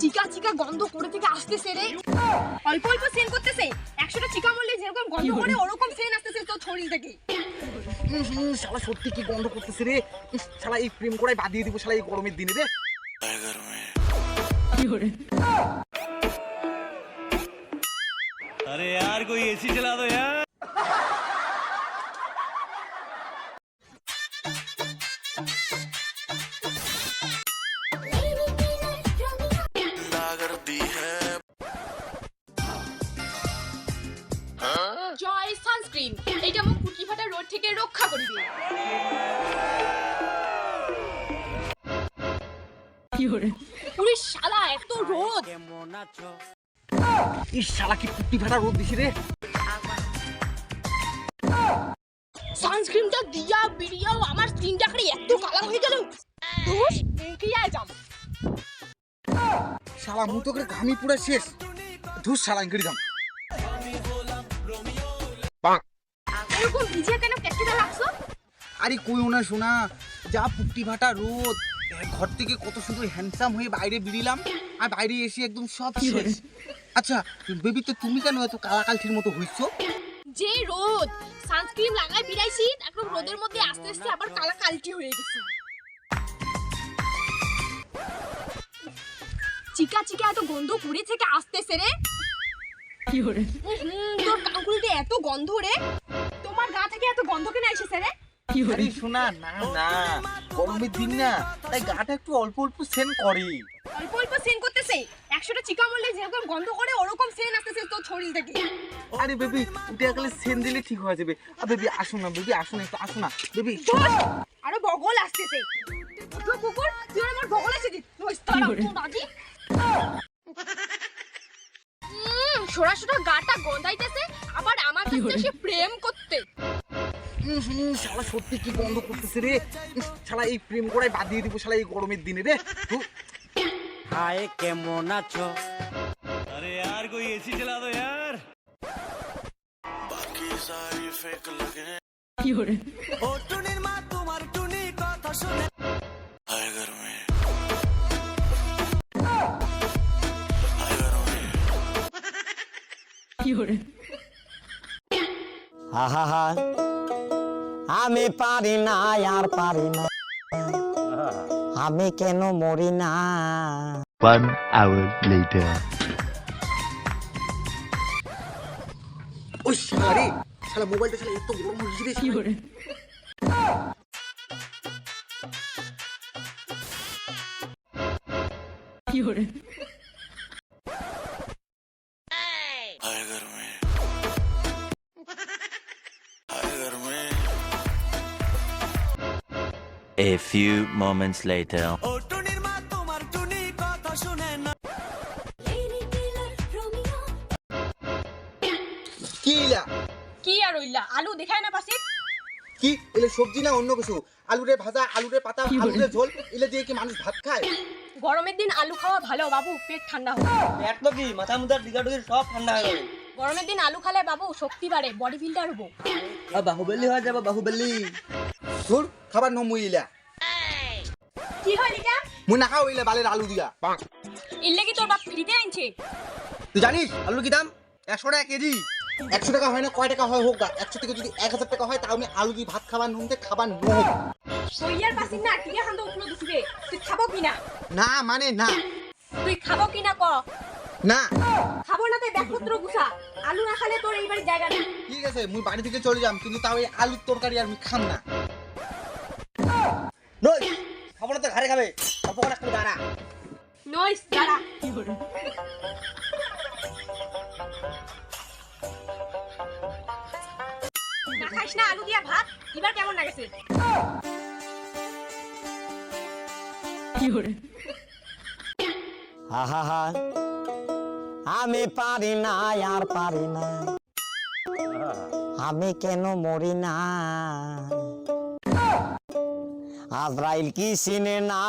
চিকা চিকা গন্ধ করে থেকে আসতেছে রে। অল্প অল্প সেল করতেছে। একশোটা চিকা মরলে যেরকম গন্ধ করে ওরকম সেন আসতেছে তোর শরীর থেকে। শালা সত্যি কি গন্ধ করতেছে রে? শালা এই প্রেম করাই বাদিয়ে দিব শালা এই গরমের দিনে রে। আরে আর কই এসি চালা দো यार সানস্ক্রিন এটা মুখ ফুটকি ফাটা রোদ থেকে রক্ষা করবে। পুরি শালা এত রোদ। ইস শালা কি পুট্টি ফাটা রোদ দিছি রে। সানস্ক্রিনটা দিয়া বিরিয়াও আমার স্কিনটা করে এত কালার হয়ে গেল। ধুস কি আয় যাম। শালা মুখ তো করে ঘামি পুরা শেষ। ধুস শালা ইঙ্গড়ি দাম এরকম ভিজে কেন কেটে লাগছো? আরে কইও না শোনা যা পুট্টি ফাটা রোদ। ঘর থেকে কত সুন্দর হ্যান্ডসাম হয়ে বাইরে বেরিলাম আর বাইরে এসে একদম সব শেষ। আচ্ছা বেবি তো তুমি কেন এত কালাকালঠির মতো হইছো? যে রোদ সানস্ক্রিন লাগাই বিরাইছি একদম রোদের মধ্যে আস্তে আস্তে আবার কালা কালটি হয়ে গেছে। চিকা চিকা এত গন্ধ কুড়ি থেকে আসতেছে রে। হুম, তোর কাকুলিতে এত গন্ধ রে। থেকে এত গন্ধ কেন এসেছে রে? আরে শোনা না না। গরমের দিন না তাই গাটা একটু অল্প অল্প সেন করে। অল্প অল্প সেন করতেছে। একশোটা চিকা মরলে যেরকম গন্ধ করে ওরকম সেন আসতেছে তোর শরীর থেকে। আরে বেবি উঠে গেলে সেন দিলে ঠিক হয়ে যাবে। আর বেবি আসো না বেবি আসো না একটু আসো না। বেবি আরও বগল আসতেছে। কুকুর তুই আমার বগল এসে দিস সোরা সোরা গাটা গন্ধাইতেছে আবার আমার কাছে এসে প্রেম করতে। শালা সত্যি কি বন্ধ করতেছে রে? শালা এই প্রেম করাই বাদ দিয়ে দিব শালা এই গরমের দিনে রে। হায় কেমন আছো? আরে আর কই এসি চালা দো यार বাকি সারি ফেক লাগে। কি হরে? ও টুনির মা তোমার টুনি কথা শুনে। হায় গরমে। কি হরে? হা হা হা আমি পারি না আর পারি না। আমি কেন মরি না? One hour later. ওই শালা মোবাইলটা শালা এত গরম হয়ে গেছে। রে শালা। A few moments later. ও টুনির মা তোমার টুনি কথা শুনে না কি আর হইলা? আলু দেখায় না পাশে। কি? এলে সবজি না অন্য কিছু? আলুরে ভাজা আলুরে পাতা আলুরে ঝোল এলে দিয়ে কি মানুষ ভাত খায়? গরমের দিন আলু খাওয়া ভালো বাবু পেট ঠান্ডা হবে পেট তো কি? মাথা মুদার ডিগাডুগির সব ঠান্ডা হয়ে যাবে গরমের দিন আলু খালে বাবু শক্তি বাড়ে বডি বিল্ডার হব বাহুবলি হয়ে যাবে বাহুবলি। ধুর খাবার নমুই ইলা। কি হয় লিকা মুই না খাও ইলা বালের আলু দিয়া। ইল্লে কি তোর বাপ ফ্রিতে আনছে? তুই জানিস আলুর কি দাম? একশো টাকা কেজি। একশো টাকা হয় না কয় টাকা হয় হোক একশো থেকে যদি এক হাজার টাকা হয় তাও আমি আলু দিয়ে ভাত খাবার নুন দিয়ে খাবার নহব সইয়ার পাশে না টিয়া খান্দ উঠল দিছিবে তুই খাব কি না? না মানে না। তুই খাব কি না ক? না। খাব না তাই ব্যাগপত্র গুছা। আলু না খালে তোর এইবার জায়গা নেই। ঠিক আছে মুই বাড়ি থেকে চলে যাম কিন্তু তাও এই আলুর তরকারি আর আমি খাম না। ঘরে খাবে। একটু দাঁড়া। নইস দাঁড়া। না খাইস না আলু দিয়া ভাত। এবার কেমন লাগেছে? আহা আমি পারি না আর পারি না। আমি কেন মরি না? আজরাইল কি চিনে না